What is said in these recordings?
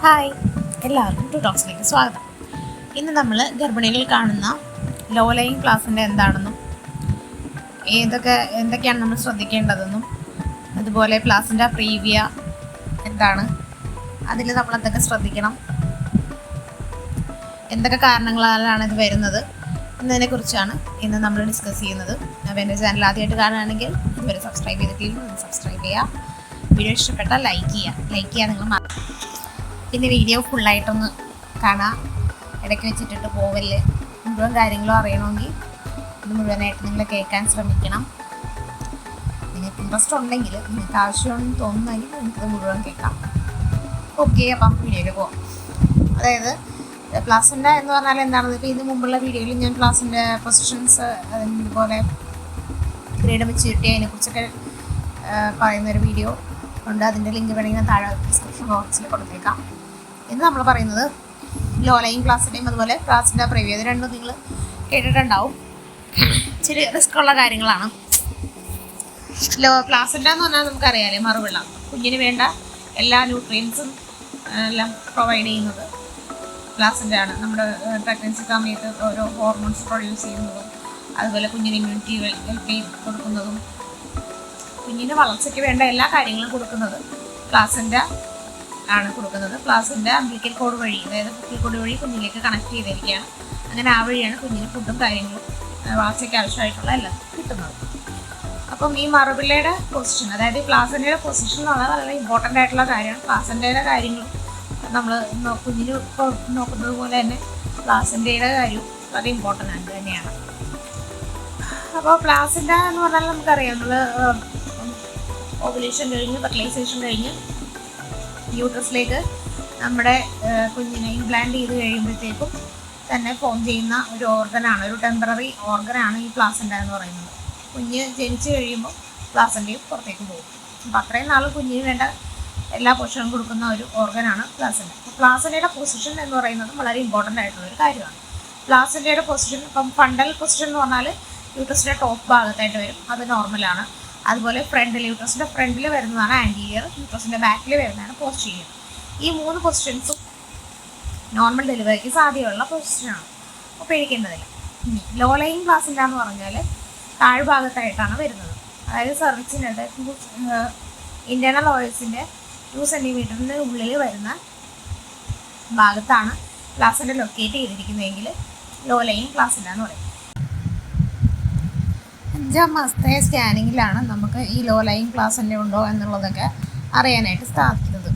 Hi. എല്ലാവർക്കും to ടോക്സിലേക്ക് സ്വാഗതം. ഇന്ന് നമ്മൾ ഗർഭിണികളിൽ കാണുന്ന ലോ ലൈങ് ക്ലാസ്സിന്റെ എന്താണെന്നും ഏതൊക്കെ എന്തൊക്കെയാണ് നമ്മൾ ശ്രദ്ധിക്കേണ്ടതെന്നും അതുപോലെ ക്ലാസിന്റെ പ്രീവിയ എന്താണ് അതിൽ നമ്മൾ എന്തൊക്കെ ശ്രദ്ധിക്കണം എന്തൊക്കെ കാരണങ്ങളാലാണ് ഇത് വരുന്നത് എന്നതിനെക്കുറിച്ചാണ് ഇന്ന് നമ്മൾ ഡിസ്കസ് ചെയ്യുന്നത്. അപ്പോൾ എന്റെ ചാനൽ ആദ്യമായിട്ട് കാണുകയാണെങ്കിൽ ഇതുവരെ സബ്സ്ക്രൈബ് ചെയ്തിട്ടില്ലെങ്കിൽ സബ്സ്ക്രൈബ് ചെയ്യുക. വീഡിയോ ഇഷ്ടപ്പെട്ടാൽ ലൈക്ക് ചെയ്യുക. ലൈക്ക് ചെയ്യുക നിങ്ങൾ മറ- പിന്നെ വീഡിയോ ഫുള്ളായിട്ടൊന്ന് കാണാം. ഇടയ്ക്ക് വെച്ചിട്ടിട്ട് പോവല്ലേ? മുഴുവൻ കാര്യങ്ങളും അറിയണമെങ്കിൽ ഇത് മുഴുവനായിട്ട് നിങ്ങൾ കേൾക്കാൻ ശ്രമിക്കണം. നിങ്ങൾക്ക് ഇൻട്രസ്റ്റ് ഉണ്ടെങ്കിൽ നിങ്ങൾക്ക് ആവശ്യമാണെന്ന് തോന്നുന്നെങ്കിൽ നിങ്ങൾക്ക് മുഴുവൻ കേൾക്കാം. ഓക്കെ അപ്പം വീഡിയോയിൽ പോവാം. അതായത് പ്ലാസിന്റെ എന്ന് പറഞ്ഞാൽ എന്താണെന്ന് ഇപ്പോൾ ഇതിന് മുമ്പുള്ള വീഡിയോയിൽ ഞാൻ പ്ലാസിന്റെ പൊസിഷൻസ് അതുപോലെ ഗ്രേഡ് മെച്യൂരിറ്റി അതിനെക്കുറിച്ചൊക്കെ പറയുന്നൊരു വീഡിയോ ഉണ്ട്. അതിന്റെ ലിങ്ക് വേണമെങ്കിൽ താഴെ ഡിസ്ക്രിപ്ഷൻ ബോക്സിൽ കൊടുത്തേക്കാം. ഇന്ന് നമ്മൾ പറയുന്നത് ലോ ലൈൻ ക്ലാസ്സിന്റെയും അതുപോലെ ക്ലാസ്സിന്റെ പ്രിവ്യൂ രണ്ടും നിങ്ങൾ കേട്ടിട്ടുണ്ടാവും. റിസ്ക് ഉള്ള കാര്യങ്ങളാണ്. ലോ ക്ലാസ്സിന്റെ എന്ന് പറഞ്ഞാൽ നമുക്കറിയാലേ മറുവെള്ളം കുഞ്ഞിന് വേണ്ട എല്ലാ ന്യൂട്രിയൻസും എല്ലാം പ്രൊവൈഡ് ചെയ്യുന്നത് ക്ലാസ്സിന്റെ ആണ് നമ്മുടെ പ്രഗ്നൻസി സമയത്ത് ഓരോ ഹോർമോൺസ് പ്രൊഡ്യൂസ് ചെയ്യുന്നതും അതുപോലെ കുഞ്ഞിന് ഇമ്മ്യൂണിറ്റി ഹെൽപ്പ് ചെയ്ത് കൊടുക്കുന്നതും. കുഞ്ഞിന് വളർച്ചയ്ക്ക് വേണ്ട എല്ലാ കാര്യങ്ങളും കൊടുക്കുന്നത് ക്ലാസ്സിന്റെ ആണ് കൊടുക്കുന്നത്. ക്ലാസ്സിന്റെ അംബ്ലിക്കൽ കോഡ് വഴി അതായത് ഫുക്കിൽ കോഡ് വഴി കുഞ്ഞിലേക്ക് കണക്ട് ചെയ്തിരിക്കുകയാണ്. അങ്ങനെ ആ വഴിയാണ് കുഞ്ഞിന് ഫുഡും കാര്യങ്ങളും വാസയ്ക്ക് ആവശ്യമായിട്ടുള്ള എല്ലാം കിട്ടുന്നത്. അപ്പം ഈ മറുപിള്ളയുടെ പൊസിഷൻ അതായത് ഈ ക്ലാസ്സിന്റെ പൊസിഷൻ എന്ന് പറഞ്ഞാൽ വളരെ ഇമ്പോർട്ടന്റ് ആയിട്ടുള്ള കാര്യമാണ്. ക്ലാസ്സിന്റെ കാര്യങ്ങൾ നമ്മൾ കുഞ്ഞിന് നോക്കുന്നത് പോലെ തന്നെ ക്ലാസ്സിന്റെ കാര്യവും വളരെ ഇമ്പോർട്ടന്റ് ആണ് തന്നെയാണ്. അപ്പോൾ ക്ലാസ്സിന്റെ എന്ന് പറഞ്ഞാൽ നമുക്കറിയാം നമ്മൾ ഓവുലേഷൻ കഴിഞ്ഞ് ഫെർട്ടിലൈസേഷൻ കഴിഞ്ഞ്. യൂട്രസിലേക്ക് നമ്മുടെ കുഞ്ഞിനെ ഇംപ്ലാന്റ് ചെയ്ത് കഴിയുമ്പോഴത്തേക്കും തന്നെ ഫോം ചെയ്യുന്ന ഒരു ഓർഗനാണ് ഒരു ടെമ്പററി ഓർഗനാണ് ഈ പ്ലാസന്റ എന്ന് പറയുന്നത്. കുഞ്ഞ് ജനിച്ചു കഴിയുമ്പോൾ പ്ലാസന്റയും പുറത്തേക്ക് പോകും. അപ്പോൾ അത്രയും നാൾ കുഞ്ഞിന് വേണ്ട എല്ലാ പോഷണം കൊടുക്കുന്ന ഒരു ഓർഗനാണ് പ്ലാസന്റ അപ്പോൾ പ്ലാസന്റയുടെ പൊസിഷൻ എന്ന് പറയുന്നത് വളരെ ഇമ്പോർട്ടന്റ് ആയിട്ടുള്ള ഒരു കാര്യമാണ്. പ്ലാസന്റയുടെ പൊസിഷൻ ഇപ്പം ഫണ്ടൽ പൊസിഷൻ എന്ന് പറഞ്ഞാൽ യൂട്രസിന്റെ ടോപ്പ് ഭാഗത്തായിട്ട് വരും. അത് നോർമലാണ് അതുപോലെ ഫ്രണ്ടിൽ യൂട്രസിന്റെ ഫ്രണ്ടിൽ വരുന്നതാണ് ആന്റീരിയർ യൂട്രസിന്റെ ബാക്കിൽ വരുന്നതാണ് പോസ്റ്റീരിയർ ഈ മൂന്ന് പൊസിഷൻസും നോർമൽ ഡെലിവറിക്ക് സാധ്യതയുള്ള പൊസിഷനാണ് അപ്പോൾ ലോ ലൈൻ ക്ലാസ്സിന്റെ എന്ന് പറഞ്ഞാൽ താഴ്ഭാഗത്തായിട്ടാണ് വരുന്നത്. അതായത് സെർവിക്സിനടുത്ത് ഇന്റേർണൽ ഓയിൽസിന്റെ ടു സെന്റിമീറ്ററിന്റെ ഉള്ളിൽ വരുന്ന ഭാഗത്താണ് ക്ലാസിന്റെ ലൊക്കേറ്റ് ചെയ്തിരിക്കുന്നതെങ്കിൽ ലോ ലൈൻ ക്ലാസ്സിന്റെ എന്ന് പറയും. അഞ്ചാം മാസത്തെ സ്കാനിങ്ങിലാണ് നമുക്ക് ഈ ലോ ലൈൻ ക്ലാസ് തന്നെ ഉണ്ടോ എന്നുള്ളതൊക്കെ അറിയാനായിട്ട് സാധിക്കുന്നത്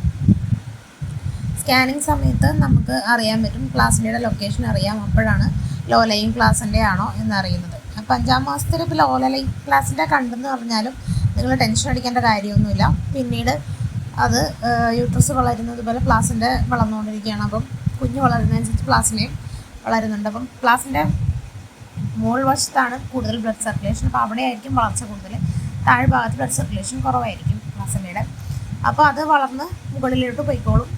സ്കാനിങ് സമയത്ത് നമുക്ക് അറിയാൻ പറ്റും ക്ലാസ്സിന്റെ ലൊക്കേഷൻ അറിയാം അപ്പോഴാണ് ലോ ലൈൻ ക്ലാസ്സിന്റെ ആണോ എന്നറിയുന്നത്. അപ്പോൾ അഞ്ചാം മാസത്തിൽ ഇപ്പോൾ ലോ ലൈൻ ക്ലാസ്സിന്റെ കണ്ടെന്ന് പറഞ്ഞാലും നിങ്ങൾ ടെൻഷൻ അടിക്കേണ്ട കാര്യമൊന്നുമില്ല. പിന്നീട് അത് യൂട്രസ് വളരുന്നത് പോലെ വളർന്നുകൊണ്ടിരിക്കുകയാണ്. അപ്പം കുഞ്ഞ് വളരുന്നതനുസരിച്ച് പ്ലാസിനെയും വളരുന്നുണ്ട്. അപ്പം പ്ലാസിന്റെ മുകൾ വശത്താണ് കൂടുതൽ ബ്ലഡ് സർക്കുലേഷൻ അപ്പോൾ അവിടെയായിരിക്കും വളർച്ച കൂടുതൽ താഴ്ഭാഗത്ത് ബ്ലഡ് സർക്കുലേഷൻ കുറവായിരിക്കും പ്ലാസന്റെയുടെ അപ്പോൾ അത് വളർന്ന് മുകളിലോട്ട് പോയിക്കോളും.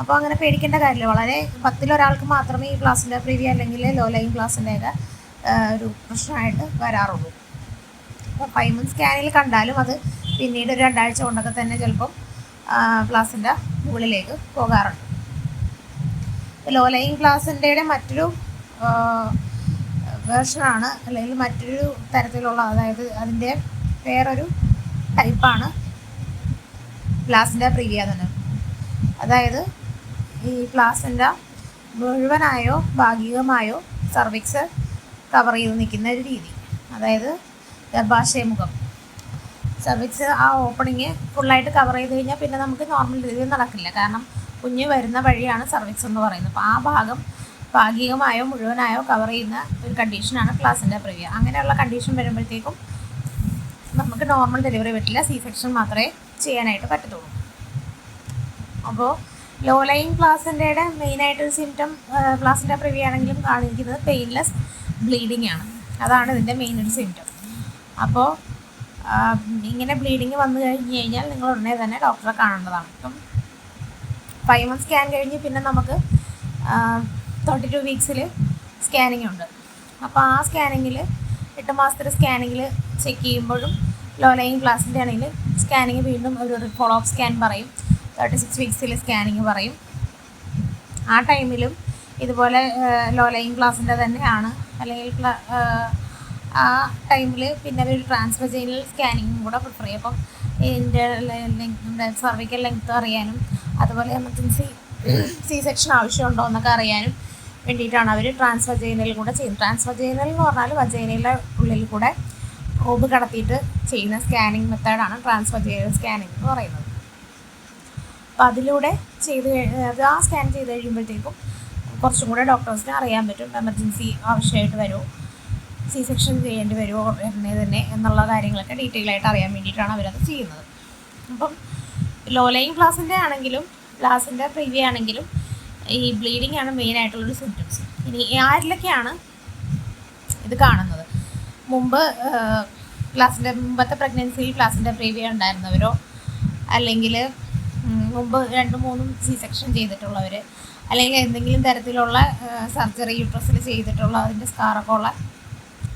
അപ്പോൾ അങ്ങനെ പേടിക്കേണ്ട കാര്യമില്ല. വളരെ പത്തിലൊരാൾക്ക് മാത്രമേ ഈ ക്ലാസ്സിന്റെ പ്രീവിയ അല്ലെങ്കിൽ ലോ ലൈൻ ക്ലാസ്സിന്റെയൊക്കെ ഒരു പ്രശ്നമായിട്ട് വരാറുള്ളൂ. അപ്പോൾ ഫൈവ് മന്ത് സ്കാനിൽ കണ്ടാലും അത് പിന്നീട് ഒരു രണ്ടാഴ്ച കൊണ്ടൊക്കെ തന്നെ ചിലപ്പം ക്ലാസ്സിന്റെ മുകളിലേക്ക് പോകാറുണ്ട്. ലോ ലൈൻ ക്ലാസ്സിന്റെ മറ്റൊരു വേർഷനാണ് അല്ലെങ്കിൽ മറ്റൊരു തരത്തിലുള്ള അതായത് അതിന്റെ വേറൊരു ടൈപ്പാണ് പ്ലാസിന്റെ പ്രീവിയ തന്നെ അതായത് ഈ പ്ലാസിന്റെ മുഴുവനായോ ഭാഗികമായോ സർവിക്സ് കവർ ചെയ്ത് നിൽക്കുന്ന ഒരു രീതി. അതായത് ഗർഭാശയമുഖം. സർവിക്സ് ആ ഓപ്പണിങ് ഫുള്ളായിട്ട് കവർ ചെയ്ത് കഴിഞ്ഞാൽ പിന്നെ നമുക്ക് നോർമൽ രീതിയിൽ നടക്കില്ല. കാരണം കുഞ്ഞ് വരുന്ന വഴിയാണ് സർവിക്സ് എന്ന് പറയുന്നത്. അപ്പോൾ ആ ഭാഗം ഭാഗികമായോ മുഴുവനായോ കവർ ചെയ്യുന്ന ഒരു കണ്ടീഷനാണ് ക്ലാസിന്റെ പ്രിവ്യ അങ്ങനെയുള്ള കണ്ടീഷൻ വരുമ്പോഴത്തേക്കും നമുക്ക് നോർമൽ ഡെലിവറി പറ്റില്ല സി സെക്ഷൻ മാത്രമേ ചെയ്യാനായിട്ട് പറ്റത്തുള്ളൂ. അപ്പോൾ ലോ ലൈൻ പ്ലാസിന്റെ മെയിനായിട്ടൊരു സിംറ്റം പ്ലാസിന്റെ പ്രിവ്യ ആണെങ്കിലും കാണിക്കുന്നത് പെയിൻലെസ് ബ്ലീഡിങ് ആണ്. അതാണ് ഇതിന്റെ മെയിൻ ഒരു സിംറ്റം അപ്പോൾ ഇങ്ങനെ ബ്ലീഡിങ് വന്നു കഴിഞ്ഞ് കഴിഞ്ഞാൽ നിങ്ങൾ ഉടനെ തന്നെ ഡോക്ടറെ കാണേണ്ടതാണ്. അപ്പം ഫൈവ് മന്ത്സ് സ്കാൻ കഴിഞ്ഞ് പിന്നെ നമുക്ക് തേർട്ടി ടു വീക്സിൽ സ്കാനിങ് ഉണ്ട്. അപ്പോൾ ആ സ്കാനിങ്ങിൽ എട്ട് മാസത്തെ സ്കാനിങ്ങിൽ ചെക്ക് ചെയ്യുമ്പോഴും ലോ ലൈൻ ക്ലാസ്സിന്റെ ആണെങ്കിൽ സ്കാനിങ് വീണ്ടും ഒരു ഫോളോ അപ്പ് സ്കാൻ പറയും. തേർട്ടി സിക്സ് വീക്സിൽ സ്കാനിങ് പറയും. ആ ടൈമിലും ഇതുപോലെ ലോ ലൈൻ ക്ലാസ്സിന്റെ തന്നെയാണ്. അല്ലെങ്കിൽ ആ, ടൈമിൽ പിന്നെ ഒരു ട്രാൻസ്ഫജൈനൽ സ്കാനിങ്ങും കൂടെ പ്രിഫർ ചെയ്യും. അപ്പം ഇതിന്റെ സർവിക്കൽ ലെങ്ത് അറിയാനും അതുപോലെ എമർജൻസി സി സെക്ഷൻ ആവശ്യമുണ്ടോ എന്നൊക്കെ അറിയാനും വേണ്ടിയിട്ടാണ് അവർ ട്രാൻസ്ഫജൈനൽ കൂടെ ചെയ്യുന്നത്. ട്രാൻസ്ഫജൈനൽ എന്ന് പറഞ്ഞാൽ വജൈനയിലെ ഉള്ളിൽ കൂടെ പ്രോബ് കടത്തിയിട്ട് ചെയ്യുന്ന സ്കാനിങ് മെത്തേഡാണ് ചെയ്യുന്ന സ്കാനിങ് എന്ന് പറയുന്നത്. അപ്പോൾ അതിലൂടെ ചെയ്ത് അത് ആ സ്കാൻ ചെയ്ത് കഴിയുമ്പോഴത്തേക്കും കുറച്ചും കൂടെ ഡോക്ടേഴ്സിന് അറിയാൻ പറ്റും. എമർജൻസി ആവശ്യമായിട്ട് വരുമോ സി സെക്ഷൻ ചെയ്യേണ്ടി വരുമോ ഉടനെ തന്നെ എന്നുള്ള കാര്യങ്ങളൊക്കെ ഡീറ്റെയിൽ ആയിട്ട് അറിയാൻ വേണ്ടിയിട്ടാണ് അവരത് ചെയ്യുന്നത്. അപ്പം ലോ ലൈൻ ക്ലാസ്സിന്റെ ആണെങ്കിലും ക്ലാസ്സിന്റെ പ്രിവ്യൂ ആണെങ്കിലും ഈ ബ്ലീഡിംഗ് ആണ് മെയിൻ ആയിട്ടുള്ളൊരു സിംറ്റംസ് ഇനി ആരിലൊക്കെയാണ് ഇത് കാണുന്നത്? മുമ്പ് ക്ലാസ്സിന്റെ മുമ്പത്തെ പ്രഗ്നൻസിയിൽ ക്ലാസ്സിന്റെ പ്രീവിയ ഉണ്ടായിരുന്നവരോ? അല്ലെങ്കിൽ മുമ്പ് രണ്ടും മൂന്നും സി സെക്ഷൻ ചെയ്തിട്ടുള്ളവർ അല്ലെങ്കിൽ എന്തെങ്കിലും തരത്തിലുള്ള സർജറി യൂട്രസിൽ ചെയ്തിട്ടുള്ള അതിന്റെ സ്കാറൊക്കെ ഉള്ള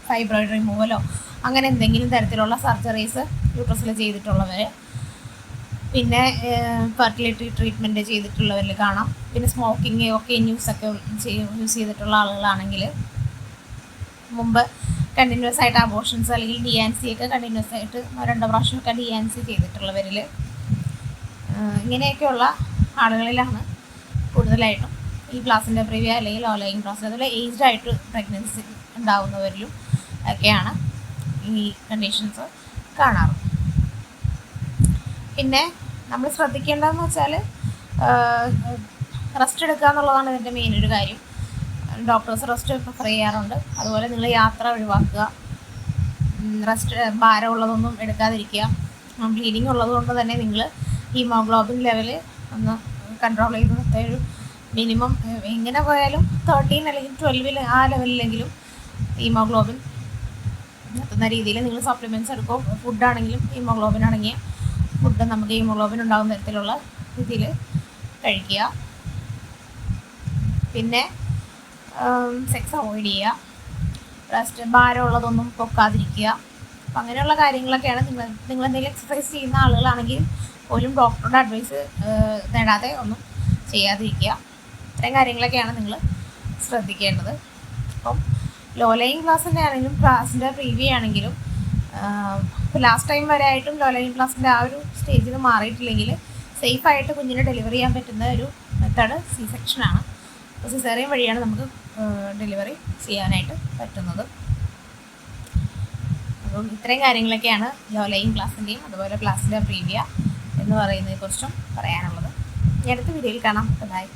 ഫൈബ്രോയിഡ് റിമൂവലോ അങ്ങനെ എന്തെങ്കിലും തരത്തിലുള്ള സർജറീസ് യൂട്രസിൽ ചെയ്തിട്ടുള്ളവർ പിന്നെ ഫെർട്ടിലിറ്റി ട്രീറ്റ്മെന്റ് ചെയ്തിട്ടുള്ളവരിൽ കാണാം. പിന്നെ സ്മോക്കിംഗ് ഒക്കെ ന്യൂസൊക്കെ യൂസ് ചെയ്തിട്ടുള്ള ആളുകളാണെങ്കിൽ മുമ്പ് കണ്ടിന്യൂസ് ആയിട്ട് അബോർഷൻസ് അല്ലെങ്കിൽ ഡി ആൻ സി ഒക്കെ കണ്ടിന്യൂസ് ആയിട്ട് രണ്ടോ പ്രാവശ്യമൊക്കെ ഡി ആൻ സി ചെയ്തിട്ടുള്ളവരിൽ ഇങ്ങനെയൊക്കെയുള്ള ആളുകളിലാണ് കൂടുതലായിട്ടും ഈ ക്ലാസിന്റെ പ്രീവിയ അല്ലെങ്കിൽ ലോ ലൈൻ ക്ലാസ്സിൽ അതുപോലെ ഏജ്ഡ് ആയിട്ട് പ്രഗ്നൻസി ഉണ്ടാവുന്നവരിലും ഒക്കെയാണ് ഈ കണ്ടീഷൻസ് കാണാറ്. പിന്നെ നമ്മൾ ശ്രദ്ധിക്കേണ്ടതെന്ന് വെച്ചാൽ റെസ്റ്റ് എടുക്കുക എന്നുള്ളതാണ് ഇതിന്റെ മെയിൻ ഒരു കാര്യം. ഡോക്ടേഴ്സ് റെസ്റ്റ് പ്രിഫർ ചെയ്യാറുണ്ട് അതുപോലെ നിങ്ങൾ യാത്ര ഒഴിവാക്കുക. റെസ്റ്റ് ഭാരമുള്ളതൊന്നും എടുക്കാതിരിക്കുക. ബ്ലീഡിങ് ഉള്ളത് കൊണ്ട് തന്നെ നിങ്ങൾ ഹീമോഗ്ലോബിൻ ലെവൽ ഒന്ന് കൺട്രോൾ ചെയ്ത് നിർത്തുക ഒരു മിനിമം എങ്ങനെ പോയാലും തേർട്ടീൻ അല്ലെങ്കിൽ ട്വൽവിൽ ആ ലെവലിലെങ്കിലും ഹീമോഗ്ലോബിൻ നിർത്തുന്ന രീതിയിൽ നിങ്ങൾ സപ്ലിമെന്റ്സ് എടുക്കും. ഫുഡാണെങ്കിലും ഹീമോഗ്ലോബിൻ അടങ്ങിയ ഫുഡ് നമുക്ക് ഹീമോഗ്ലോബിൻ ഉണ്ടാകുന്ന തരത്തിലുള്ള രീതിയിൽ കഴിക്കുക. പിന്നെ സെക്സ് അവോയ്ഡ് ചെയ്യുക. റെസ്റ്റ് ഭാരമുള്ളതൊന്നും പൊക്കാതിരിക്കുക. അപ്പം അങ്ങനെയുള്ള കാര്യങ്ങളൊക്കെയാണ് നിങ്ങൾ നിങ്ങൾ എന്തെങ്കിലും എക്സസൈസ് ചെയ്യുന്ന ആളുകളാണെങ്കിൽ പോലും ഡോക്ടറുടെ അഡ്വൈസ് നേടാതെ ഒന്നും ചെയ്യാതിരിക്കുക. ഇത്തരം കാര്യങ്ങളൊക്കെയാണ് നിങ്ങൾ ശ്രദ്ധിക്കേണ്ടത്. അപ്പം ലോ ലൈൻ ക്ലാസ്സിന്റെ ആണെങ്കിലും ക്ലാസ്സിന്റെ പ്രീവ്യൂ ആണെങ്കിലും ഇപ്പോൾ ലാസ്റ്റ് ടൈം വരെ ആയിട്ടും ലോ ലൈൻ ക്ലാസ്സിന്റെ ആ ഒരു സ്റ്റേജിൽ മാറിയിട്ടില്ലെങ്കിൽ സേഫ് ആയിട്ട് കുഞ്ഞിനെ ഡെലിവറി ചെയ്യാൻ പറ്റുന്ന ഒരു മെത്തേഡ് സി സെക്ഷനാണ് അപ്പോൾ സിസേറിയൻ വഴിയാണ് നമുക്ക് ഡെലിവറി ചെയ്യാനായിട്ട് പറ്റുന്നത്. അപ്പം ഇത്രയും കാര്യങ്ങളൊക്കെയാണ് ലോ ലൈൻ ക്ലാസ്സിന്റെയും അതുപോലെ ക്ലാസ്സിന്റെ പ്രീവിയ എന്ന് പറയുന്നതിനെക്കുറിച്ചും പറയാനുള്ളത്. ഇനി അടുത്ത വീഡിയോയിൽ കാണാം. ബൈ